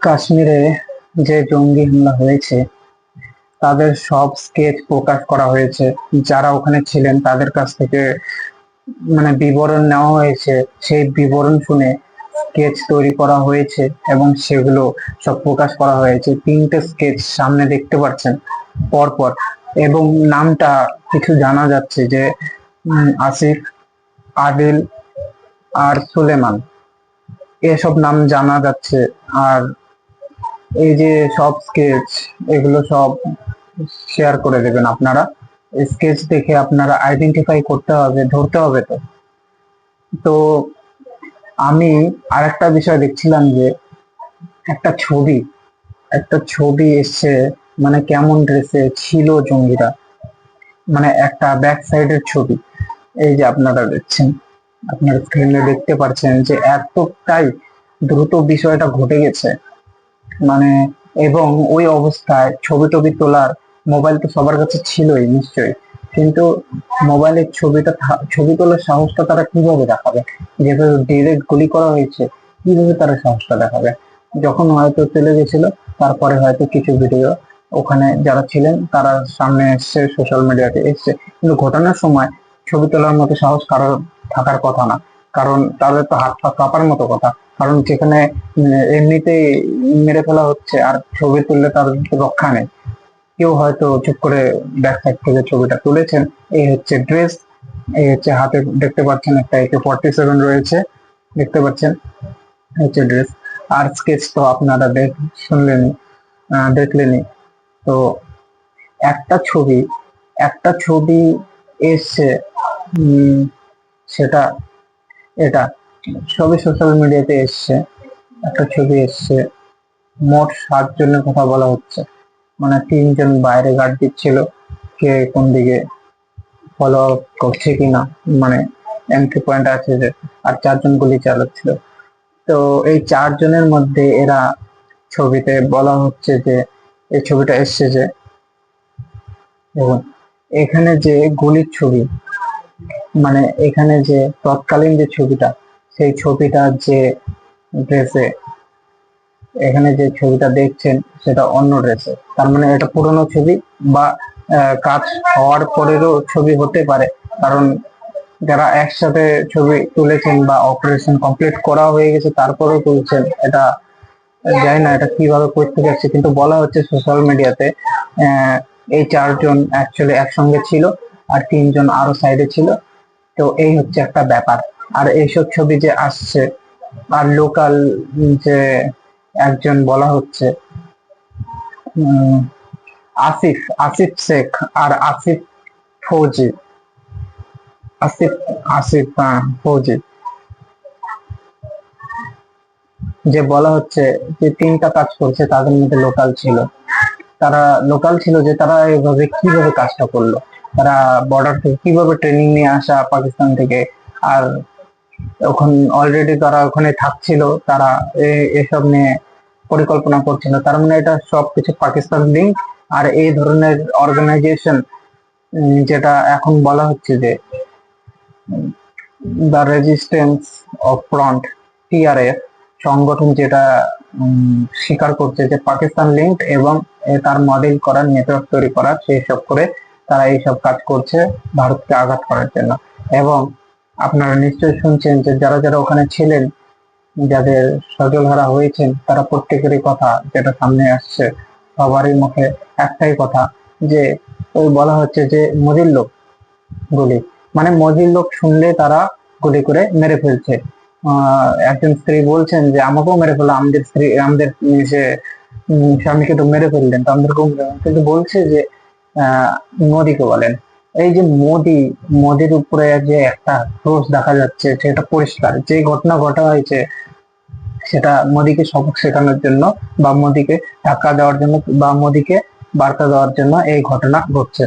কাশ্মীরে যে জঙ্গি হামলা হয়েছে, তাদের সব স্কেচ প্রকাশ করা হয়েছে। যারা ওখানে ছিলেন, তাদের কাছ থেকে মানে বিবরণ নেওয়া হয়েছে। সেই বিবরণ শুনে স্কেচ তৈরি করা হয়েছে এবং সেগুলো সব প্রকাশ করা হয়েছে। তিনটে স্কেচ সামনে দেখতে পাচ্ছেন পরপর এবং নামটা কিছু জানা যাচ্ছে যে আসিফ, আদিল আর সুলেমান। এসব নাম জানা যাচ্ছে আর এই যে সব স্কেচ এগুলো সব শেয়ার করে দেবেন আপনারা। স্কেচ দেখে আপনারা আইডেন্টিফাই করতে হবে, ধরতে হবে তো। তো আমি আরেকটা বিষয় দেখছিলাম যে, একটা ছবি একটা ছবি এসছে মানে কেমন ড্রেসে ছিল জঙ্গিরা। মানে একটা ব্যাক সাইডের ছবি। এই যে আপনারা দেখছেন, আপনার স্ক্রিনে দেখতে পাচ্ছেন যে এতটাই দ্রুত বিষয়টা ঘটে গেছে। মানে এবং ওই অবস্থায় ছবি টবি তোলার মোবাইল তো সবার কাছে ছিলই, নিশ্চয়ই। কিন্তু মোবাইলের ছবিটা ছবি তোলার সাহসটা তারা কীভাবে দেখাবে? যেভাবে ডিরেক্ট গুলি করা হয়েছে, কীভাবে তারা সাহসটা দেখাবে? যখন হয়তো চলে গেছিল, তারপরে হয়তো কিছু ভিডিও ওখানে যারা ছিলেন, তারা সামনে এসছে সোশ্যাল মিডিয়াতে এসছে। কিন্তু ঘটনার সময় ছবি তোলার মতো সাহস কারোর থাকার কথা না। কারণ তাদের তো হাত পা কাঁপার মতো কথা। কারণ যেখানে এমনিতেই মেরে ফেলা হচ্ছে আর ছবি তুললে তার তো রক্ষা নেই। কেউ হয়তো চুপ করে ব্যাক সাইড থেকে ছবিটা তুলেছেন। এই হচ্ছে ড্রেস এই হচ্ছে হাতে দেখতে পাচ্ছেন একটা একে ফর্টি সেভেন রয়েছে দেখতে পাচ্ছেন? হচ্ছে ড্রেস। আর স্কেচ তো আপনারা দেখ শুনলেনই আহ, দেখলেনই। তো একটা ছবি একটা ছবি এসছে সেটা এটা সবই সোশ্যাল মিডিয়াতে এসছে। একটা ছবি এসছে। মোট সাত জনের কথা বলা হচ্ছে। মানে তিনজন বাইরে গার্ড দিচ্ছিল কে কোন দিকে ফলো আপ করছে কিনা। মানে এন্ট্রি পয়েন্ট আছে যে, আর চারজন গুলি চালাচ্ছিল তো এই চারজনের মধ্যে এরা ছবিতে বলা হচ্ছে যে, এই ছবিটা এসছে যে এখানে যে গুলির ছবি মানে এখানে যে তৎকালীন যে ছবিটা, সেই ছবিটা যে ড্রেসে, এখানে যে ছবিটা দেখছেন সেটা অন্য ড্রেসে। তার মানে এটা পুরনো ছবি বা কাজ হওয়ার পরেরও ছবি হতে পারে। কারণ যারা একসাথে ছবি তুলেছেন বা অপারেশন কমপ্লিট করা হয়ে গেছে, তারপরেও তুলছেন, এটা জানি না এটা কীভাবে করতে যাচ্ছে। কিন্তু বলা হচ্ছে সোশ্যাল মিডিয়াতে এই চারজন অ্যাকচুয়ালি একসঙ্গে ছিল আর তিনজন আরও সাইডে ছিল। তো এই হচ্ছে একটা ব্যাপার। আর এইসব ছবি যে আসছে, আর লোকাল যে একজন বলা হচ্ছে আসিফ আসিফ শেখ আর আসিফ ফৌজি। আসিফ আসিফ ফৌজি। যে বলা হচ্ছে যে তিনটা কাজ করছে, তাদের মধ্যে লোকাল ছিল। তারা লোকাল ছিল যে তারা এইভাবে কীভাবে কাজটা করল? তারা বর্ডার থেকে কীভাবে ট্রেনিং নিয়ে আসা পাকিস্তান থেকে? আর ওখানে অলরেডি তারা ওখানে থাকছিল, তারা এসব নিয়ে পরিকল্পনা করছিল। তার মানে এটা সবকিছু পাকিস্তান লিঙ্ক আর এই ধরনের অর্গানাইজেশন যেটা এখন বলা হচ্ছে যে the resistance of front TRF সংগঠন যেটা স্বীকার করছে যে পাকিস্তান লিঙ্ক এবং তার মডেল করার নেটওয়ার্ক তৈরি করা, সেই সব করে তারা এইসব কাজ করছে ভারতকে আঘাত করার জন্য। এবং আপনারা নিশ্চয়ই শুনছেন যে যারা যারা ওখানে ছিলেন, যাদের সজলহারা হয়েছেন, তারা প্রত্যেকেরই কথা যেটা সামনে আসছে সবারই মুখে একটাই কথা, যে ওই বলা হচ্ছে যে মজির লোক গুলি। মানে মজির লোক শুনলে তারা গুলি করে মেরে ফেলছে। একজন স্ত্রী বলছেন যে, আমাকেও মেরে ফেলো, আমাদের স্ত্রী, আমাদের যে স্বামীকে তো মেরে ফেললেন, তো আমাদেরকেও। কিন্তু বলছে যে মোদিকে বলেন। এই যে মোদি, মোদির উপরে যে একটা রোষ দেখা যাচ্ছে, সেটা পরিষ্কার। যে ঘটনা ঘটা হয়েছে, সেটা মোদিকে সবক শেখানোর জন্য বা মোদিকে ধাক্কা দেওয়ার জন্য বা মোদিকে বার্তা দেওয়ার জন্য এই ঘটনা ঘটছে।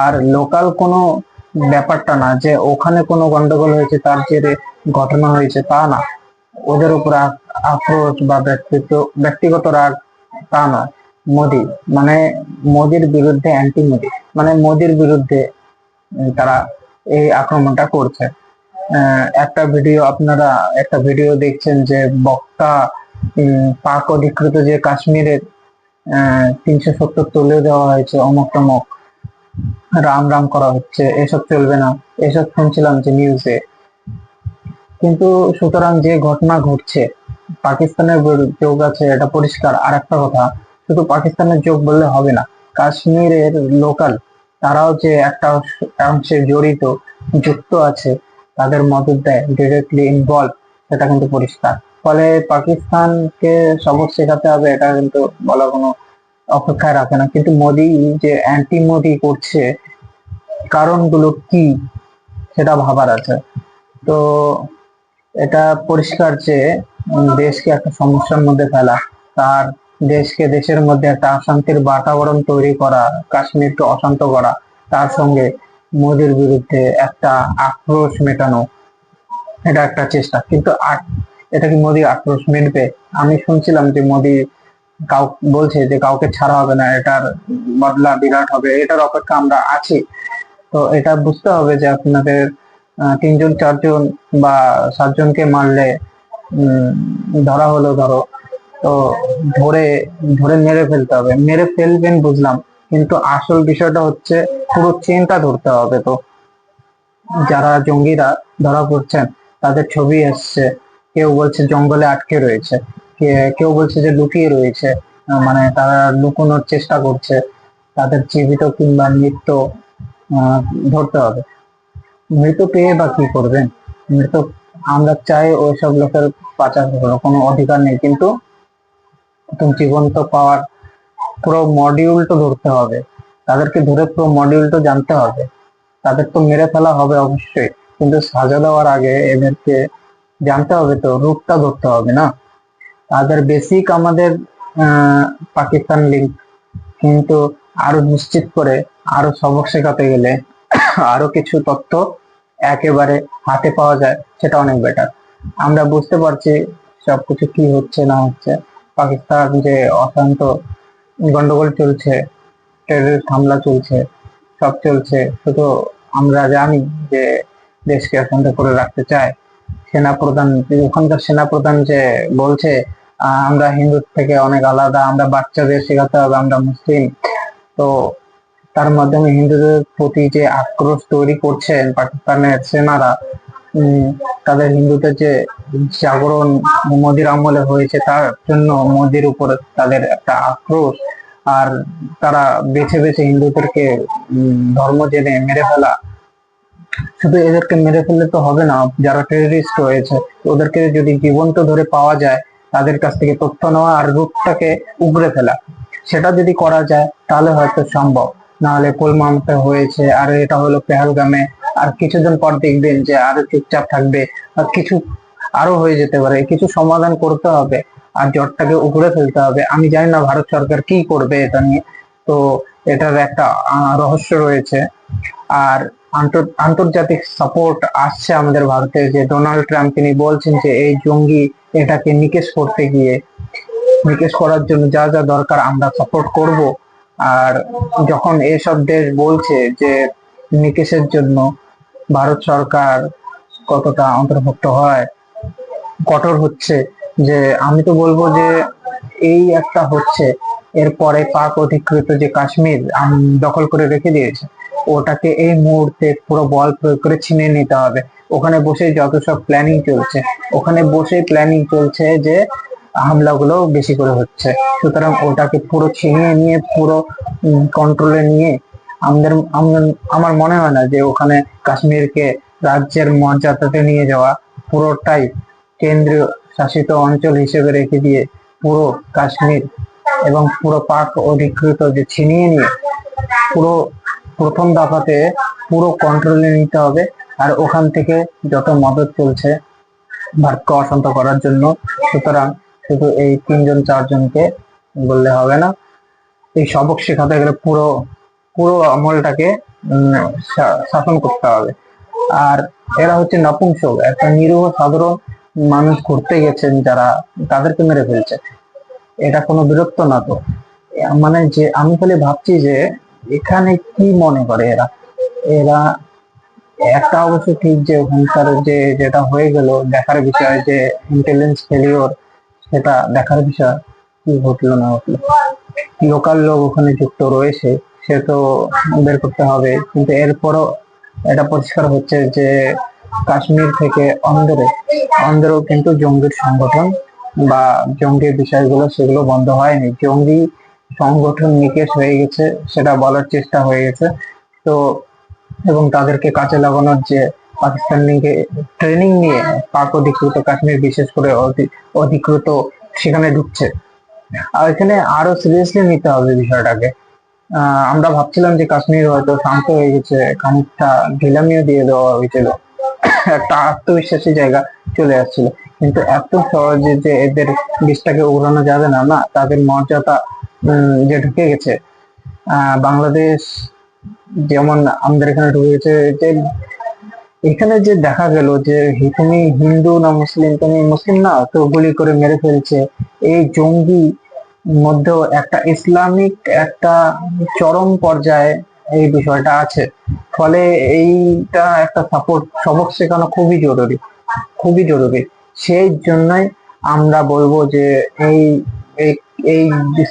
আর লোকাল কোনো ব্যাপারটা না, যে ওখানে কোনো গন্ডগোল হয়েছে, তার জেরে ঘটনা হয়েছে, তা না। ওদের উপর আক্রোশ বা ব্যক্তিত্ব, ব্যক্তিগত রাগ, তা নয়। মোদি মানে মোদির বিরুদ্ধে অ্যান্টি মোদি মানে মোদির বিরুদ্ধে তারা এই আক্রমণটা করছে। একটা ভিডিও আপনারা, একটা ভিডিও দেখছেন যে বক্তা পাক অধিকৃত যে কাশ্মীরের তিনশো সত্তর তুলে দেওয়া হয়েছে, অমক তমক, রাম রাম করা হচ্ছে, এসব চলবে না, এসব শুনছিলাম যে নিউজে কিন্তু সুতরাং যে ঘটনা ঘটছে, পাকিস্তানের যোগ আছে এটা পরিষ্কার। আর একটা কথা শুধু পাকিস্তানের যোগ বললে হবে না, কাশ্মীরের লোকাল, তারাও যে একটা অংশে জড়িত, যুক্ত আছে, তাদের মদত দেয় ডিরেক্টলি ইনভলভ সেটা কিন্তু পরিষ্কার। ফলে পাকিস্তানকে সবক শেখাতে হবে, এটা কিন্তু বলা কোনো অপেক্ষায় রাখে না। কিন্তু মোদি যে অ্যান্টি মোদি করছে, কারণগুলো কি, সেটা ভাবার আছে। তো এটা পরিষ্কার যে দেশকে একটা সমস্যার মধ্যে ফেলা, তার দেশকে দেশের মধ্যে একটা অশান্তির বাতাবরণ তৈরি করা, কাশ্মীরকে অশান্ত করা, তার সঙ্গে মোদির বিরুদ্ধে একটা আক্রোশ মেটানো, এটা একটা চেষ্টা। কিন্তু এটা কি মোদি আক্রোশ মিটবে? আমি শুনছিলাম যে মোদি কাউ, বলছে যে কাউকে ছাড়া হবে না, এটার বদলা বিরাট হবে, এটার অপেক্ষা আমরা আছি। তো এটা বুঝতে হবে যে আপনাদের তিনজন, চারজন বা সাতজনকে মারলে ধরা হলো ধরো। তো ধরে ধরে মেরে ফেলতে হবে। মেরে ফেলবেন বুঝলাম কিন্তু আসল বিষয়টা হচ্ছে পুরো চেনটা ধরতে হবে তো। যারা জঙ্গিরা ধরা পড়ছেন তাদের ছবি এসছে। কেউ বলছে জঙ্গলে আটকে রয়েছে। কেউ বলছে যে লুকিয়ে রয়েছে। মানে তারা লুকোনোর চেষ্টা করছে। তাদের জীবিত কিংবা মৃত আহ, ধরতে হবে। মৃত পেয়ে বা কি করবেন? মৃত আমরা চাই ওইসব লোকের পাচার কোনো অধিকার নেই। কিন্তু জীবন্ত পাওয়ার পুরো মডিউলটা ধরতে হবে। তাদেরকে ধরে পুরো মডিউলটা জানতে হবে। তাদের তো মেরে ফেলা হবে অবশ্যই। কিন্তু সাজা দেওয়ার আগে এদেরকে জানতে হবে তো, রূপটা ধরতে হবে না? তাদের বেসিক আমাদের পাকিস্তান লিঙ্ক কিন্তু আরও নিশ্চিত করে, আরও সবক শেখাতে গেলে আরও কিছু তথ্য একেবারে হাতে পাওয়া যায়, সেটা অনেক বেটার আমরা বুঝতে পারছি সবকিছু কি হচ্ছে, না হচ্ছে। পাকিস্তান যে অশান্ত গন্ডগোল চলছে টেররিস্ট হামলা চলছে, সব চলছে, শুধু আমরা জানি যে দেশকে অশান্ত করে রাখতে চায় সেনা প্রধান ওখানকার সেনা প্রধান যে বলছে আমরা হিন্দুর থেকে অনেক আলাদা, আমরা বাচ্চাদের শেখাতে হবে, আমরা মুসলিম। তো তার মাধ্যমে হিন্দুদের প্রতি যে আক্রোশ তৈরি করছেন পাকিস্তানের সেনারা তাদের হিন্দুদের যে জাগরণ মোদির আমলে হয়েছে, তার জন্য মোদির উপর তাদের একটা আক্রোশ। আর তারা বেছে বেছে হিন্দুদেরকে ধর্ম জেনে মেরে ফেলা। শুধু এদেরকে মেরে ফেললে তো হবে না, যারা টেররিস্ট রয়েছে, ওদেরকে যদি জীবন্ত ধরে পাওয়া যায়, তাদের কাছ থেকে তথ্য নেওয়া আর রূপটাকে উগড়ে ফেলা, সেটা যদি করা যায়, তাহলে হয়তো সম্ভব। না হলে পুলমামতে হয়েছে, আর এটা হলো পেহালগামে আর কিছুদিন পর দেখবেন যে আরও চুপচাপ থাকবে, আর কিছু আরও হয়ে যেতে পারে, কিছু সমাধান করতে হবে, আর জটটাকে উপরে ফেলতে হবে। আমি জানি না ভারত সরকার কি করবে এটা নিয়ে, তো এটার একটা রহস্য রয়েছে। আর আন্তর- আন্তর্জাতিক সাপোর্ট আসছে আমাদের ভারতে, যে ডোনাল্ড ট্রাম্প তিনি বলছেন যে এই জঙ্গি এটাকে নিকেশ করতে গিয়ে, নিকেশ করার জন্য যা যা দরকার আমরা সাপোর্ট করব। আর যখন এসব দেশ বলছে যে নিকেশের জন্য ভারত সরকার কতটা অন্তর্ভুক্ত হয়, কঠোর হচ্ছে, যে আমি তো বলব যে এই একটা হচ্ছে। এরপরে পাক অধিকৃত যে কাশ্মীর দখল করে রেখে দিয়েছে, ওটাকে এই মুহূর্তে পুরো বল প্রয়োগ করে ছিনিয়ে নিতে হবে। ওখানে বসে যত সব প্ল্যানিং চলছে, ওখানে বসে প্ল্যানিং চলছে যে হামলাগুলো বেশি করে হচ্ছে। সুতরাং ওটাকে পুরো ছিনিয়ে নিয়ে, পুরো কন্ট্রোলে নিয়ে আমাদের আমার- মনে হয় না যে ওখানে কাশ্মীরকে রাজ্যের মর্যাদাতে নিয়ে যাওয়া পুরোটাই কেন্দ্রীয় শাসিত অঞ্চল হিসেবে রেখে দিয়ে পুরো কাশ্মীর এবং পুরো পাক অধিকৃত যে ছিনিয়ে নিয়ে পুরো প্রথম দফাতে পুরো কন্ট্রোলে নিতে হবে আর ওখান থেকে যত মদত চলছে ভারতকে অশান্ত করার জন্য, সুতরাং শুধু এই তিনজন চারজনকে বললে হবে না। এই সবক শেখাতে গেলে পুরো পুরো আমলটাকে শাসন করতে হবে। আর এরা হচ্ছে নপুংসক, একটা নিরীহ, সাধারণ মানুষ ঘুরতে গেছেন যারা তাদেরকে মেরে ফেলছে। এটা কোনো বিরক্ত না তো। মানে যে, আমি খালি ভাবছি যে, এখানে কি মনে করে এরা? এরা একটা অবশ্য ঠিক যে, ওখানকার যে, যেটা হয়ে গেল, দেখার বিষয় যে ইন্টেলিজেন্স ফেলিওর সেটা দেখার বিষয় কি ঘটলো না ঘটলো? লোকাল লোক ওখানে যুক্ত রয়েছে। সে তো বের করতে হবে। কিন্তু এরপরও এটা পরিষ্কার হচ্ছে যে কাশ্মীর থেকে অন্দরে, অন্দরেও কিন্তু জঙ্গির সংগঠন বা জঙ্গি বিষয়গুলো সেগুলো বন্ধ হয়নি। জঙ্গি সংগঠন নিকেশ হয়ে গেছে, সেটা বলার চেষ্টা হয়ে গেছে। তো এবং তাদেরকে কাজে লাগানোর যে পাকিস্তান ট্রেনিং নিয়ে পাক অধিকৃত কাশ্মীর বিশেষ করে অধি- অধিকৃত সেখানে ঢুকছে। আর এখানে আরও সিরিয়াসলি নিতে হবে বিষয়টাকে। আমরা ভাবছিলাম যে কাশ্মীর হয়তো শান্ত হয়ে গেছে, খানিকটা ঢিলামিও দিয়ে দেওয়া হয়েছিল। একটা আত্মবিশ্বাসী জায়গা চলে আসছিল। কিন্তু এত সহজে যে এদের বিষটাকে উড়ানো যাবে না না, তাদের মর্যাদা যে ঢুকে গেছে বাংলাদেশ যেমন আমাদের এখানে ঢুকে গেছে, যে এখানে যে দেখা গেল যে তুমি হিন্দু না মুসলিম, তুমি মুসলিম না, তো গুলি করে মেরে ফেলছে, এই জঙ্গি মধ্যেও একটা ইসলামিক একটা চরম পর্যায়ে এই বিষয়টা আছে। ফলে এইটা একটা সাপোর্ট সবক শেখানো খুবই জরুরি খুবই জরুরি। সেই জন্যই আমরা বলব যে এই এই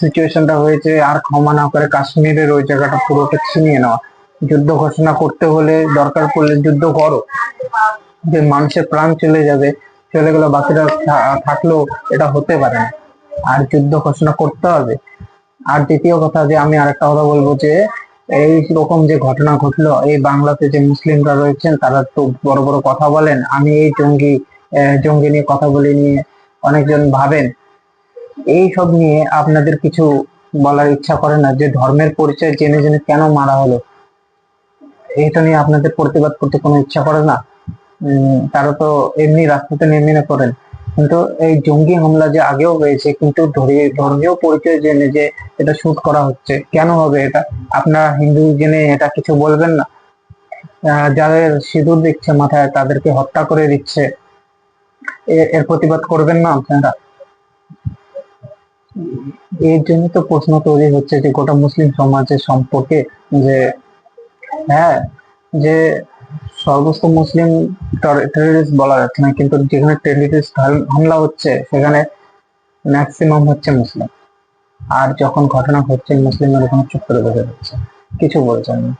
সিচুয়েশনটা হয়েছে, আর ক্ষমা না করে কাশ্মীরের ওই জায়গাটা পুরোটা ছিনিয়ে নেওয়া। যুদ্ধ ঘোষণা করতে হলে দরকার পড়লে যুদ্ধ করো। যে মানুষের প্রাণ চলে যাবে, চলে গেলে বাকিরা থাকলেও এটা হতে পারে না। আর যুদ্ধ ঘোষণা করতে হবে। আর দ্বিতীয় কথা যে আমি আরেকটা কথা বলব যে, এই রকম যে ঘটনা ঘটলো, এই বাংলাতে যে মুসলিমরা রয়েছেন, তারা তো বড় বড় কথা বলেন। আমি এই জঙ্গি জঙ্গি নিয়ে কথা বলে নিয়ে অনেকজন ভাবেন। এই সব নিয়ে আপনাদের কিছু বলার ইচ্ছা করে না যে ধর্মের পরিচয় জেনে জেনে কেন মারা হলো? এটা নিয়ে আপনাদের প্রতিবাদ করতে কোনো ইচ্ছা করে না? তারা তো এমনি রাস্তাতে নেমে করেন কিন্তু এই জঙ্গি হামলা যে আগেও হয়েছে, কিন্তু ধরে- ধর্মীয় পরিচয় জেনে যে এটা শুট করা হচ্ছে, কেন হবে এটা? আপনারা হিন্দু জেনে এটা কিছু বলবেন না? যাদের সিঁদুর দিচ্ছে মাথায়, তাদেরকে হত্যা করে দিচ্ছে। এর প্রতিবাদ করবেন না আপনারা? এর জন্য তো প্রশ্ন তৈরি হচ্ছে যে গোটা মুসলিম সমাজের সম্পর্কে যে হ্যাঁ যে সর্বস্ত মুসলিম টেররিস্ট বলা যাচ্ছে না, কিন্তু যেখানে টেররিস্ট হামলা হচ্ছে, সেখানে ম্যাক্সিমাম হচ্ছে মুসলিম। আর যখন ঘটনা হচ্ছে, মুসলিমের ওখানে চুপ করে বসে যাচ্ছে কিছু বলছেন না।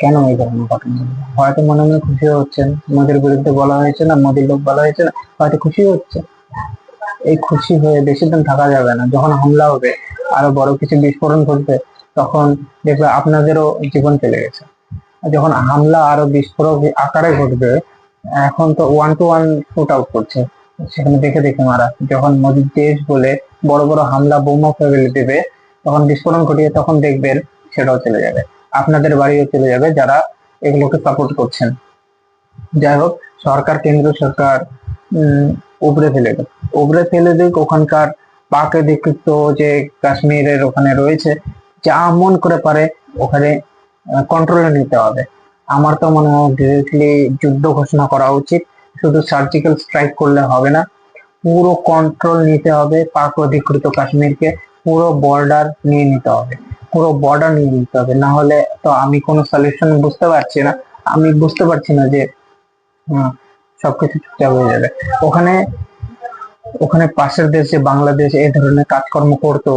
কেন এই ধরনের ঘটনা? হয়তো মনে মনে খুশি হচ্ছেন। মোদের বিরুদ্ধে বলা হয়েছে না, মোদির লোক বলা হয়েছে না, হয়তো খুশি হচ্ছে। এই খুশি হয়ে বেশি দিন থাকা যাবে না। যখন হামলা হবে, আরও বড় কিছু বিস্ফোরণ ঘটবে, তখন দেখবে আপনাদেরও জীবন চলে গেছে। যখন হামলা আরও বিস্ফোরক আকারে ঘটবে, এখন তো one two one shoot out করছে। সেখানে দেখে দেখে মারা। যখন মোদির দেশ বলে বড় বড় হামলা, বোমা ফেলে দেবে, তখন বিস্ফোরণ ঘটিয়ে তখন দেখবেন সেটাও চলে যাবে। আপনাদের বাড়িও চলে যাবে যারা এগুলোকে সাপোর্ট করছেন। যাই হোক, সরকার, কেন্দ্র সরকার উপরে ফেলে দেবে উপরে ফেলে দিক, ওখানকার পাক অধিকৃত যে কাশ্মীরের ওখানে রয়েছে, যা মন করে পারে, ওখানে কন্ট্রোলে নিতে হবে। আমার তো মনে হয় ডিরেক্টলি যুদ্ধ ঘোষণা করা উচিত। শুধু সার্জিক্যাল স্ট্রাইক করলে হবে না, পুরো কন্ট্রোল নিতে হবে পাক অধিকৃত কাশ্মীরকে, পুরো বর্ডার নিয়ে নিতে হবে, পুরো বর্ডার নিয়ে নিতে হবে। না হলে তো আমি কোনো সলিউশন বুঝতে পারছি না। আমি বুঝতে পারছি না যে সবকিছু চুপচাপ হয়ে যাবে। ওখানে ওখানে পাশের দেশে, বাংলাদেশ এই ধরনের কাজকর্ম করতো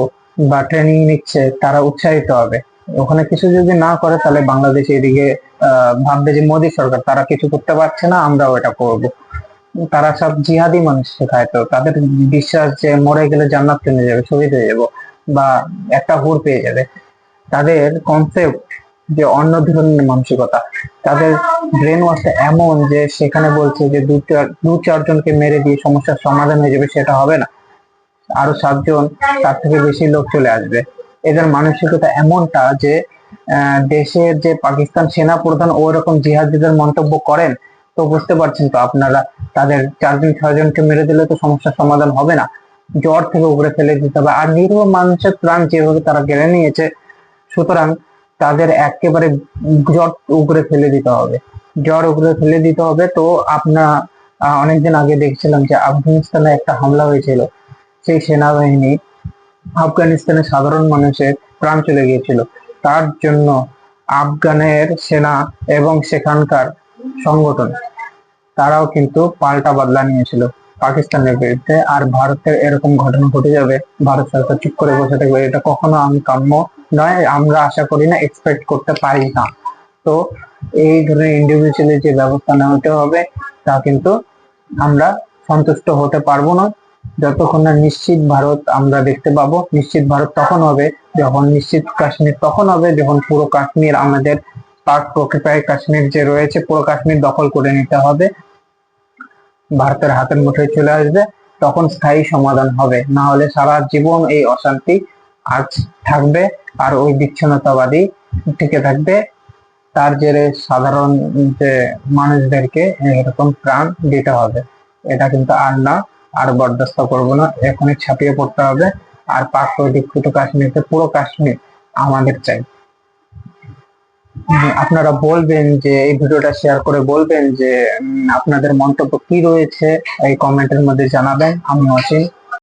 বা ট্রেনিং নিচ্ছে, তারা উৎসাহিত হবে। ওখানে কিছু যদি না করে, তাহলে বাংলাদেশ এদিকে ভাববে যে মোদী সরকার, তারা কিছু করতে পারছে না, আমরাও এটা করব। তারা সব জিহাদি মানুষ শেখায় তো, তাদের বিশ্বাস যে মরে গেলে জান্নাত চলে যাবে, শহীদ হয়ে যাব, বা একটা হুর পেয়ে যাবে। তাদের কনসেপ্ট যে অন্য ধরনের মানসিকতা, তাদের ব্রেন ওয়াশটা এমন যে সেখানে বলছে যে দু চার, দু চারজনকে মেরে দিয়ে সমস্যার সমাধান হয়ে যাবে, সেটা হবে না। আরও সাতজন, তার থেকে বেশি লোক চলে আসবে। এদের মানসিকতা এমনটা যে দেশের যে পাকিস্তান সেনা প্রধান ওই রকম জিহাদিদের মন্তব্য করেন, তো বুঝতে পারছেন তো আপনারা, তাদের চারজন, ছয়জনকে মেরে দিলে তো সমস্যার সমাধান হবে না। জ্বর থেকে উপরে ফেলে দিতে হবে। আর নিরীহ মানুষের প্রাণ যেভাবে তারা কেড়ে নিয়েছে, সুতরাং তাদের একেবারে জ্বর উপরে ফেলে দিতে হবে। জ্বর উপরে ফেলে দিতে হবে তো আপনার অনেকদিন আগে দেখছিলাম যে আফগানিস্তানে একটা হামলা হয়েছিল। সেই সেনাবাহিনী আফগানিস্তানের সাধারণ মানুষের প্রাণ চলে গিয়েছিল। তার জন্য আফগানের সেনা এবং সেখানকার সংগঠন, তারাও কিন্তু পাল্টা বদলা নিয়েছিল। পাকিস্তানের বিরুদ্ধে আর ভারতের এরকম ঘটনা ঘটে যাবে, ভারত সরকার চুপ করে বসে থাকবে, এটা কখনো আমি কাম্য নয়, আমরা আশা করি না এক্সপেক্ট করতে পারি না। তো এই ধরনের ইন্ডিভিজুয়ালি যে ব্যবস্থা নেওয়াতে হবে, তা কিন্তু আমরা সন্তুষ্ট হতে পারব না। যতক্ষণ না নিশ্চিত ভারত আমরা দেখতে পাবো, নিশ্চিত ভারত তখন হবে যখন নিশ্চিত কাশ্মীর তখন হবে, যখন পুরো কাশ্মীর আমাদের কাশ্মীর যে রয়েছে, পুরো কাশ্মীর দখল করে নিতে হবে। ভারতের হাতের মুঠোয় চলে আসবে, তখন স্থায়ী সমাধান হবে। না হলে সারা জীবন এই অশান্তি আজ থাকবে, আর ওই বিচ্ছিন্নতাবাদী টিকে থাকবে। তার জেরে সাধারণ যে মানুষদেরকে এরকম প্রাণ দিতে হবে, এটা কিন্তু আর না। আর বরদাস্ত করব না। এখনই ছাপিয়ে পড়তে হবে। আর পাক অধিকৃত কাশ্মীরকে পুরো কাশ্মীর আমাদের চাই। আপনারা বলবেন যে, এই ভিডিওটা শেয়ার করে বলবেন যে আপনাদের মন্তব্য কি রয়েছে, এই কমেন্টের মধ্যে জানাবেন। আমি অসীম